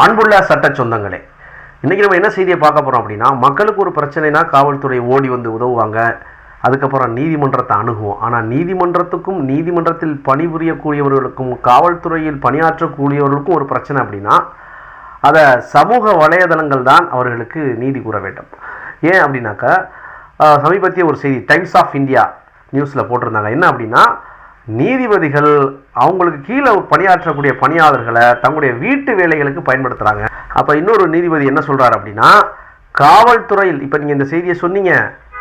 அன்புள்ள சட்ட சொந்தங்களே. இன்றைக்கி நம்ம என்ன செய்தியை பார்க்க போகிறோம் அப்படின்னா மக்களுக்கு ஒரு பிரச்சனைனா காவல்துறை ஓடி வந்து உதவுவாங்க. அதுக்கப்புறம் நீதிமன்றத்தை அணுகுவோம். ஆனால் நீதிமன்றத்துக்கும் நீதிமன்றத்தில் பணிபுரியக்கூடியவர்களுக்கும் காவல்துறையில் பணியாற்றக்கூடியவர்களுக்கும் ஒரு பிரச்சனை அப்படின்னா அதை சமூக வலைதளங்கள் தான் அவர்களுக்கு நீதி கூற வேண்டும். ஏன் அப்படின்னாக்கா சமீபத்திய ஒரு செய்தி டைம்ஸ் ஆஃப் இந்தியா நியூஸில் போட்டிருந்தாங்க. என்ன அப்படின்னா நீதிபதிகள் அவங்களுக்கு கீழே பணியாற்றக்கூடிய பணியாளர்களை தங்களுடைய வீட்டு வேலைகளுக்கு பயன்படுத்துகிறாங்க அப்போ இன்னொரு நீதிபதி என்ன சொல்கிறார் அப்படின்னா காவல்துறையில் இப்போ நீங்கள் இந்த செய்தியை சொன்னீங்க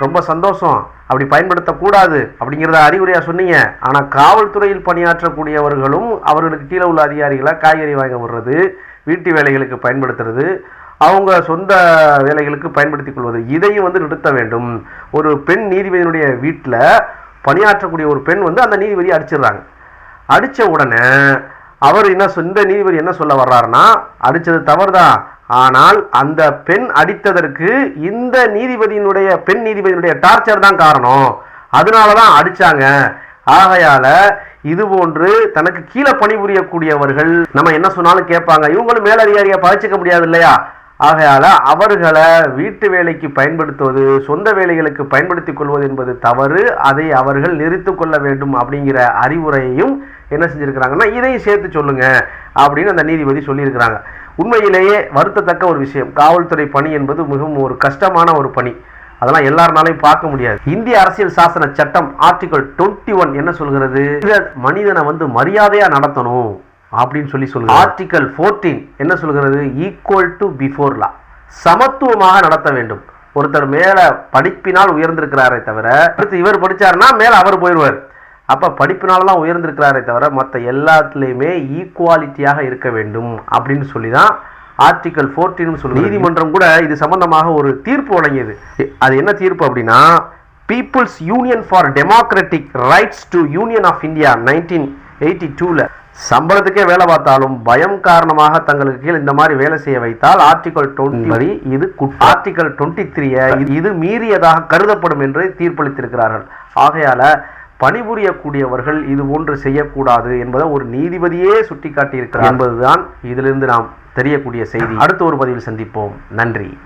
ரொம்ப சந்தோஷம். அப்படி பயன்படுத்தக்கூடாது அப்படிங்கிறத அறிவுரையாக சொன்னீங்க. ஆனால் காவல்துறையில் பணியாற்றக்கூடியவர்களும் அவர்களுக்கு கீழே உள்ள அதிகாரிகளை காய்கறி வாங்க விடுறது வீட்டு வேலைகளுக்கு பயன்படுத்துறது அவங்க சொந்த வேலைகளுக்கு பயன்படுத்திக் கொள்வது இதையும் வந்து நிறுத்த வேண்டும். ஒரு பெண் நீதிபதியினுடைய வீட்டில் பணியாற்றக்கூடிய ஒரு பெண் வந்து அந்த நீதிபதியை அடிச்சிடுறாங்க. அடித்த உடனே அவர் என்ன இந்த நீதிபதி என்ன சொல்ல வர்றாருன்னா அடித்தது தவறுதான் ஆனால் அந்த பெண் அடித்ததற்கு இந்த நீதிபதியினுடைய பெண் நீதிபதியினுடைய டார்ச்சர் தான் காரணம். அதனால தான் அடித்தாங்க ஆகையால இது போன்று தனக்கு கீழே பணிபுரியக்கூடியவர்கள் நம்ம என்ன சொன்னாலும் கேட்பாங்க. இவங்களும் மேலதிகாரியை பகிச்சிக்க முடியாது இல்லையா? ஆகையால் அவர்களை வீட்டு வேலைக்கு பயன்படுத்துவது சொந்த வேலைகளுக்கு பயன்படுத்திக் கொள்வது என்பது தவறு. அதை அவர்கள் நிறுத்து கொள்ள வேண்டும் அப்படிங்கிற அறிவுரையையும் என்ன செஞ்சுருக்கிறாங்கன்னா இதையும் சேர்த்து சொல்லுங்க அப்படின்னு அந்த நீதிபதி சொல்லியிருக்கிறாங்க. உண்மையிலேயே வருத்தத்தக்க ஒரு விஷயம். காவல்துறை பணி என்பது மிகவும் ஒரு கஷ்டமான ஒரு பணி. அதெல்லாம் எல்லாருனாலையும் பார்க்க முடியாது. இந்திய அரசியல் சாசன சட்டம் ஆர்டிகல் 21 ஒன் என்ன சொல்கிறது? மனிதனை வந்து மரியாதையாக நடத்தணும். அப்படின்னு சொல்லி சொல்லுங்க ஆர்டிகல் 14 என்ன சொல்கிறது? ஈக்குவல் டு பிஃபோர் லா சமத்துவமாக நடத்த வேண்டும். ஒருத்தர் மேல படிப்பினால் உயர்ந்திருக்கிறாரே தவிர அடுத்து இவர் படிச்சாருன்னா மேல அவர் போயிடுவார். அப்ப படிப்பினால தான் உயர்ந்திருக்கிறாரே தவிர மற்ற எல்லாத்துலேயுமே ஈக்குவாலிட்டியாக இருக்க வேண்டும் அப்படின்னு சொல்லி தான் ஆர்டிகல் ஃபோர்டீன் சொல்லி நீதிமன்றம் கூட இது சம்பந்தமாக ஒரு தீர்ப்பு வழங்கியது. அது என்ன தீர்ப்பு அப்படின்னா peoples union for democratic rights to union of India nineteen eighty டூவில் சம்பளத்துக்கே வேலை பார்த்தாலும் பயம் காரணமாக தங்களுக்கு கீழ் இந்த மாதிரி வேலை செய்ய வைத்தால் ஆர்டிகல் டுவெண்ட்டி இது ஆர்டிகல் டுவெண்ட்டி த்ரீயை இது மீறியதாக கருதப்படும் என்று தீர்ப்பளித்திருக்கிறார்கள். ஆகையால பணிபுரியக்கூடியவர்கள் இது போன்று செய்யக்கூடாது என்பதை ஒரு நீதிபதியே சுட்டிக்காட்டியிருக்கிறார். என்பதுதான் இதிலிருந்து நாம் தெரியக்கூடிய செய்தி. அடுத்த ஒரு பதிவில் சந்திப்போம். நன்றி.